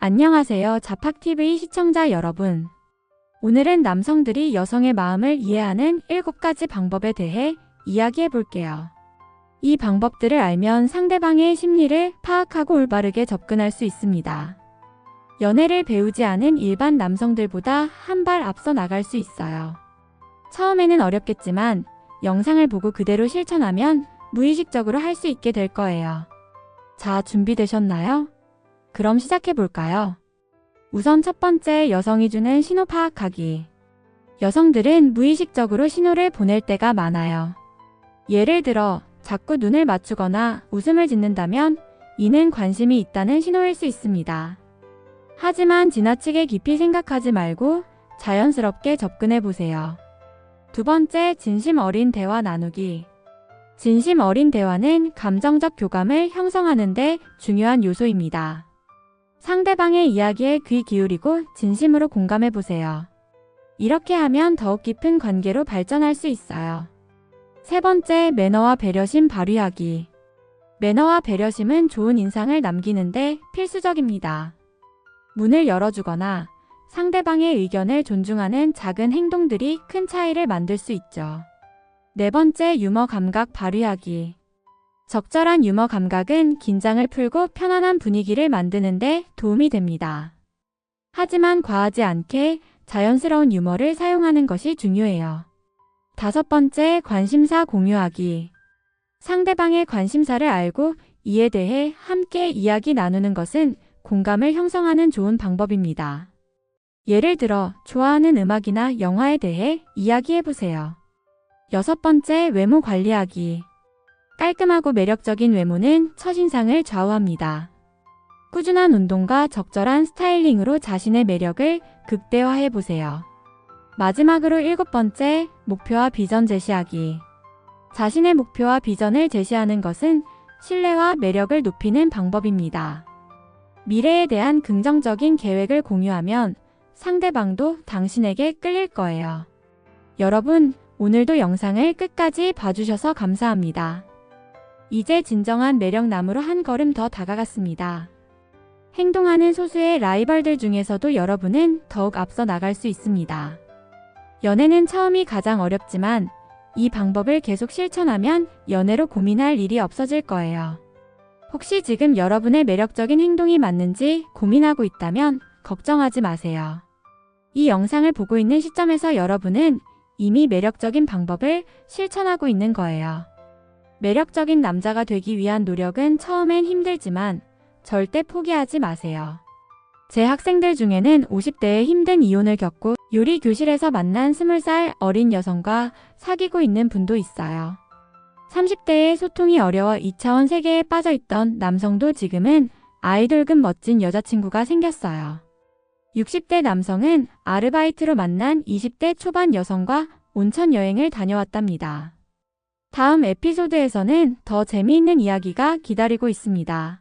안녕하세요. 자팍TV 시청자 여러분. 오늘은 남성들이 여성의 마음을 이해하는 7가지 방법에 대해 이야기해 볼게요. 이 방법들을 알면 상대방의 심리를 파악하고 올바르게 접근할 수 있습니다. 연애를 배우지 않은 일반 남성들보다 한 발 앞서 나갈 수 있어요. 처음에는 어렵겠지만 영상을 보고 그대로 실천하면 무의식적으로 할 수 있게 될 거예요. 자, 준비되셨나요? 그럼 시작해 볼까요? 우선 첫 번째 여성이 주는 신호 파악하기. 여성들은 무의식적으로 신호를 보낼 때가 많아요. 예를 들어, 자꾸 눈을 맞추거나 웃음을 짓는다면 이는 관심이 있다는 신호일 수 있습니다. 하지만 지나치게 깊이 생각하지 말고 자연스럽게 접근해 보세요. 두 번째, 진심 어린 대화 나누기. 진심 어린 대화는 감정적 교감을 형성하는 데 중요한 요소입니다. 상대방의 이야기에 귀 기울이고 진심으로 공감해 보세요. 이렇게 하면 더욱 깊은 관계로 발전할 수 있어요. 세 번째, 매너와 배려심 발휘하기. 매너와 배려심은 좋은 인상을 남기는데 필수적입니다. 문을 열어주거나 상대방의 의견을 존중하는 작은 행동들이 큰 차이를 만들 수 있죠. 네 번째, 유머 감각 발휘하기. 적절한 유머 감각은 긴장을 풀고 편안한 분위기를 만드는 데 도움이 됩니다. 하지만 과하지 않게 자연스러운 유머를 사용하는 것이 중요해요. 다섯 번째, 관심사 공유하기. 상대방의 관심사를 알고 이에 대해 함께 이야기 나누는 것은 공감을 형성하는 좋은 방법입니다. 예를 들어, 좋아하는 음악이나 영화에 대해 이야기해 보세요. 여섯 번째, 외모 관리하기. 깔끔하고 매력적인 외모는 첫인상을 좌우합니다. 꾸준한 운동과 적절한 스타일링으로 자신의 매력을 극대화해 보세요. 마지막으로 일곱 번째, 목표와 비전 제시하기. 자신의 목표와 비전을 제시하는 것은 신뢰와 매력을 높이는 방법입니다. 미래에 대한 긍정적인 계획을 공유하면 상대방도 당신에게 끌릴 거예요. 여러분, 오늘도 영상을 끝까지 봐주셔서 감사합니다. 이제 진정한 매력남으로 한 걸음 더 다가갔습니다. 행동하는 소수의 라이벌들 중에서도 여러분은 더욱 앞서 나갈 수 있습니다. 연애는 처음이 가장 어렵지만 이 방법을 계속 실천하면 연애로 고민할 일이 없어질 거예요. 혹시 지금 여러분의 매력적인 행동이 맞는지 고민하고 있다면 걱정하지 마세요. 이 영상을 보고 있는 시점에서 여러분은 이미 매력적인 방법을 실천하고 있는 거예요. 매력적인 남자가 되기 위한 노력은 처음엔 힘들지만 절대 포기하지 마세요. 제 학생들 중에는 50대에 힘든 이혼을 겪고 요리 교실에서 만난 20살 어린 여성과 사귀고 있는 분도 있어요. 30대에 소통이 어려워 2차원 세계에 빠져 있던 남성도 지금은 아이돌급 멋진 여자친구가 생겼어요. 60대 남성은 아르바이트로 만난 20대 초반 여성과 온천 여행을 다녀왔답니다. 다음 에피소드에서는 더 재미있는 이야기가 기다리고 있습니다.